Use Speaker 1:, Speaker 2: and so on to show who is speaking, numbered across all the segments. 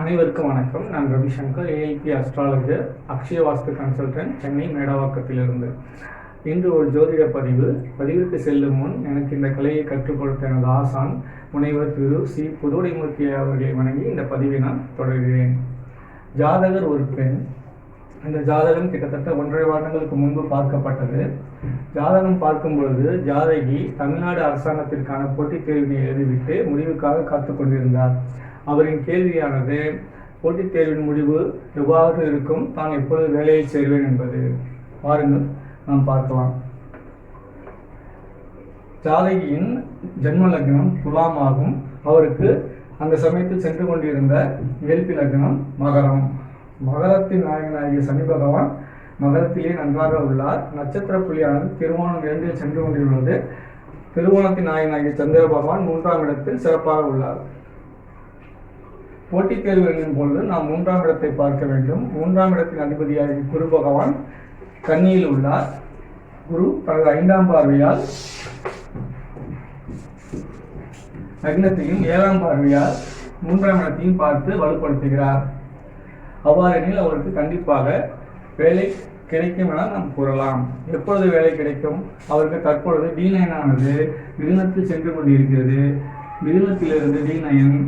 Speaker 1: அனைவருக்கும் வணக்கம். நான் Ravishankar AIP astrologer Akshaya Vastu consultant Chennai மேடவாக்கத்திலிருந்து. இன்று ஒரு ஜோதிட பதிவு. பதிவிற்கு செல்லும் முன் எனக்கு இந்த கலையை கற்றுக் கொடுத்த எனது ஆசான் முனைவர் திரு சி. புதுடைமூர்த்தி அவர்களை வணங்கி இந்த பதிவை நான் தொடர்கிறேன். ஜாதகர் ஒரு பெண். இந்த ஜாதகம் கிட்டத்தட்ட ஒன்றரை வருடங்களுக்கு முன்பு பார்க்கப்பட்டது. ஜாதகம் பார்க்கும் பொழுது ஜாதகி தமிழ்நாடு அரசாங்கத்திற்கான போட்டித் தேர்வினை எழுதிவிட்டு முடிவுக்காக காத்து கொண்டிருந்தார் அவரின் கேள்வியானது போட்டித் தேர்வின் முடிவு எவ்வாறு இருக்கும்? தான் எப்பொழுது வேலையில் சேர்வேன் என்பது. பாருங்கள் நாம் பார்க்கலாம். ஜாதகியின் ஜென்ம லக்னம் துலாம் ஆகும். அவருக்கு அந்த சமயத்தில் சென்று கொண்டிருந்த வேள்பி லக்னம் மகரம். மகரத்தின் நாயகனாகிய சனி பகவான் மகரத்திலே நன்றாக உள்ளார். நட்சத்திர புள்ளியானது திருவோணம் இரண்டில் சென்று கொண்டிருந்தது. திருவோணத்தின் நாயகனாகிய சந்திர பகவான் மூன்றாம் இடத்தில் சிறப்பாக உள்ளார். போட்டித் தேர்வு எழுதும் பொழுது நாம் மூன்றாம் இடத்தை பார்க்க வேண்டும். மூன்றாம் இடத்தின் அதிபதியாக குரு பகவான் கன்னியில் உள்ளார். குரு தனது ஐந்தாம் பார்வையால் லக்னத்தையும் ஏழாம் பார்வையால் மூன்றாம் இடத்தையும் பார்த்து வலுப்படுத்துகிறார். அவ்வாறெனில் அவருக்கு கண்டிப்பாக வேலை கிடைக்கும் என நாம் கூறலாம். எப்பொழுது வேலை கிடைக்கும்? அவருக்கு தற்பொழுது டி நயனானது மிதுனத்தில் சென்று கொண்டிருக்கிறது. மிதுனத்திலிருந்து டி நயன்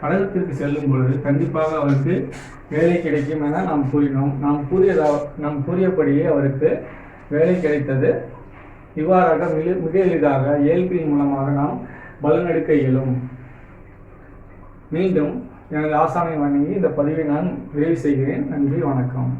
Speaker 1: படகத்திற்கு செல்லும் பொழுது கண்டிப்பாக அவருக்கு வேலை கிடைக்கும் என நாம் கூறினோம். நாம் கூறியதா நாம் கூறியபடியே அவருக்கு வேலை கிடைத்தது. இவ்வாறாக மிக மிக எளிதாக ஏல்பியின் மூலமாக நாம் பலனெடுக்க இயலும். மீண்டும் எனது ஆசானை வணங்கி இந்த பதிவை நான் நிறைவு செய்கிறேன். நன்றி வணக்கம்.